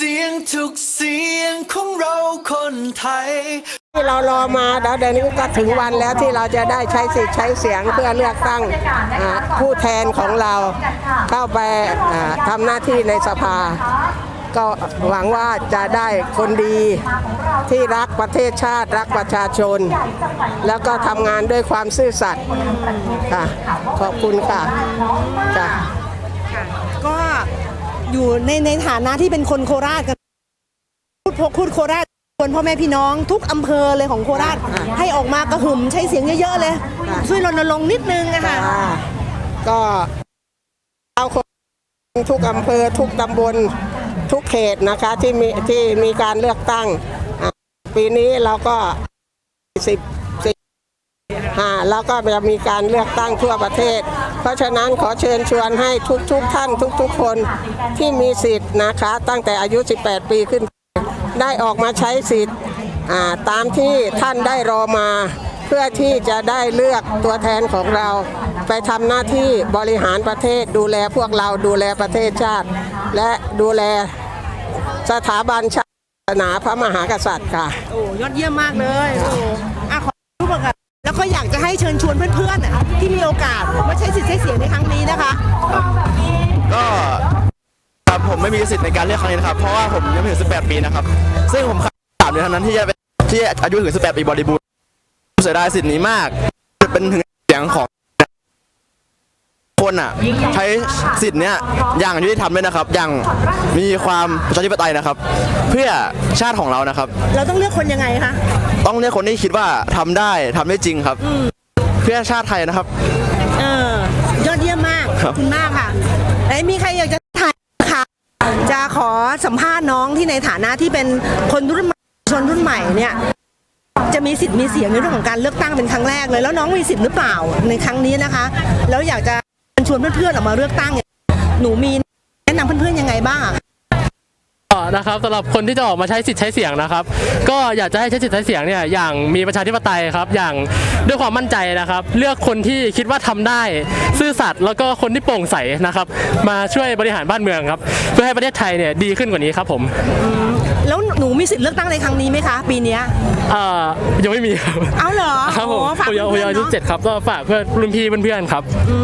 สียงทุกเสียงของเราคนไทย ที่เรารอมาแล้วเดี๋ยวนี้ก็ถึงวันแล้วที่เราจะได้ใช้สิทธิ์ใช้เสียงเพื่อเลือกตั้งอ่าผู้แทนของเราเข้าไปอ่าทำหน้าที่ในสภา ก็หวังว่าจะได้คนดีที่รักประเทศชาติรักประชาชน แล้วก็ทำงานด้วยความซื่อสัตย์ค่ะขอบคุณค่ะจ้ะก็ อยู่ในในฐานะที่เป็นคนโคราชกันพูดพูดโคราชคนพ่อแม่พี่น้องทุกอำเภอเลยของโคราช ให้ออกมากระหึ่มใช้เสียงเยอะๆเลย ช่วยรณรงค์นิดนึงอะค่ะอ่าก็เอาคนทุกอำเภอทุกตำบลทุกเขตนะคะที่มีที่มีการเลือกตั้งอ่าปีนี้เราก็สิบสิบห้าแล้วก็จะมีการเลือกตั้งทั่วประเทศ เพราะฉะนั้นขอเชิญชวนให้ทุกทุกๆท่านทุกๆ คนที่มีสิทธิ์นะคะ ตั้งแต่อายุ 18 ปีขึ้น ได้ออกมาใช้สิทธิ์ตามที่ท่านได้รอมาเพื่อที่จะได้เลือกตัวแทนของเรา ไปทำหน้าที่บริหารประเทศ ดูแลพวกเราดูแลประเทศชาติ และดูแลสถาบันชาติศาสนาพระมหากษัตริย์ค่ะโอ้ยอดเยี่ยมมากเลยโอ้ แล้วก็อยากจะให้เชิญชวนเพื่อนๆน่ะที่มีโอกาสมาใช้สิทธิ์ใช้เสียงในครั้งนี้นะคะ ก็ครับผมไม่มีสิทธิ์ในการเลือกครั้งนี้นะครับ เพราะว่าผมยังไม่ถึง 18 ปีนะครับ ซึ่งผมขาดสามเดือนเท่านั้นที่จะเป็นที่อายุถึง 18 ปีบริบูรณ์เสียดายสิทธิ์นี้มาก เป็นถึงเสียงของคนอะใช้สิทธิ์เนี้ยอย่างยุติธรรมด้วยนะครับ อย่างมีความประชาธิปไตยนะครับ เพื่อชาติของเรานะครับ เราต้องเลือกคนยังไงคะ ต้องเลือกคนที่คิดว่าทำได้ทำได้จริงครับ เพื่อชาติไทยนะครับ เออยอดเยี่ยมมากคขรัอบบคุณมากค่ะไหนมีใครอยากจะถ่ายค่ะจะขอสัมภาษณ์น้องที่ในฐานะที่เป็นคนรุ่นใหม่ชนรุ่นใหม่เนี่ยจะมีสิทธิ์มีเสียงในเรื่องของการเลือกตั้งเป็นครั้งแรกเลยแล้วน้องมีสิทธิ์หรือเปล่าในครั้งนี้นะคะ แล้วอยากจะเชิญชวนเพื่อนๆออกมาเลือกตั้งเนี่ยหนูมีแนะนำเพื่อนๆยังไงบ้างอะก็ นะครับสำหรับคนที่จะออกมาใช้สิทธิ์ใช้เสียงนะครับ ก็อยากจะให้ใช้สิทธิ์ใช้เสียงเนี่ยอย่างมีประชาธิปไตยครับ อย่างด้วยความมั่นใจนะครับ เลือกคนที่คิดว่าทำได้ ซื่อสัตย์แล้วก็คนที่โปร่งใสนะครับ มาช่วยบริหารบ้านเมืองครับ เพื่อให้ประเทศไทยเนี่ยดีขึ้นกว่านี้ครับผมแล้วหนูมีสิทธิ์เลือกตั้งในครั้งนี้ไหมคะ ปีเนี้ยเอ่อยังไม่มีครับเอาเหรอครับผมโอ้ฝากผมยังผมเพื่ยังอนอายุๆเนาะเจ็ดครับก็ฝากเพื่อนรุ่นพี่เพื่อนๆครับอื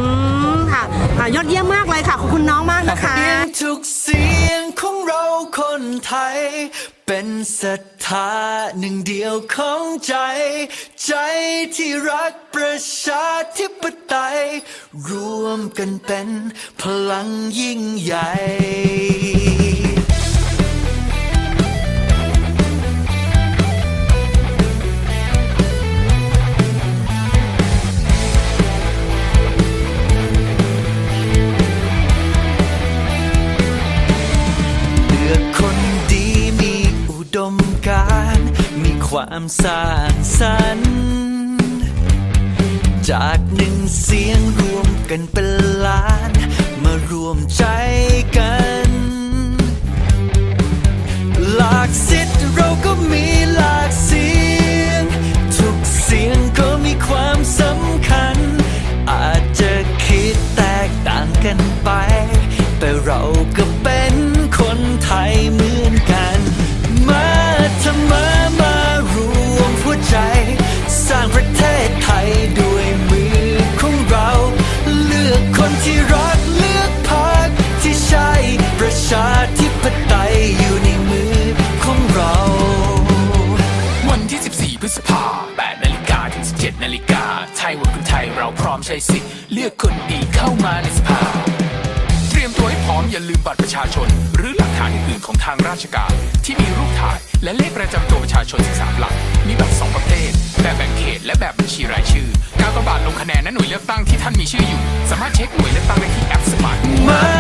มค่ะอะยอดเยี่ยมมากเลยค่ะขอบคุณน้องมากนะคะเสียงทุกเสี เป็นศรัทธาหนึ่งเดียวของใจ ใจที่รักประชาธิปไตย รวมกันเป็นพลังยิ่งใหญ่ ความสร้างสรรค์จากหนึ่งเสียงรวมกันเป็นล้าน มารวมใจกัน หลากสิทธิ์เราก็มีหลากเสียง ทุกเสียงก็มีความสำคัญ อาจจะคิดแตกต่างกันไป แต่เราก็ ใช้สิทธิ์เลือกคนดีเข้ามาในสภา เตรียมตัวให้พร้อมอย่าลืมบัตรประชาชน หรือหลักฐานอื่นๆของทางราชการ ที่มีรูปถ่ายและเลขประจำตัวประชาชน13หลัก มีแบบ2ประเภทแบบแบ่งเขตและแบบบัญชีรายชื่อ การกบาดลงคะแนนณหน่วยเลือกตั้งที่ท่านมีชื่ออยู่ สามารถเช็คหน่วยเลือกตั้งได้ที่แอปสมา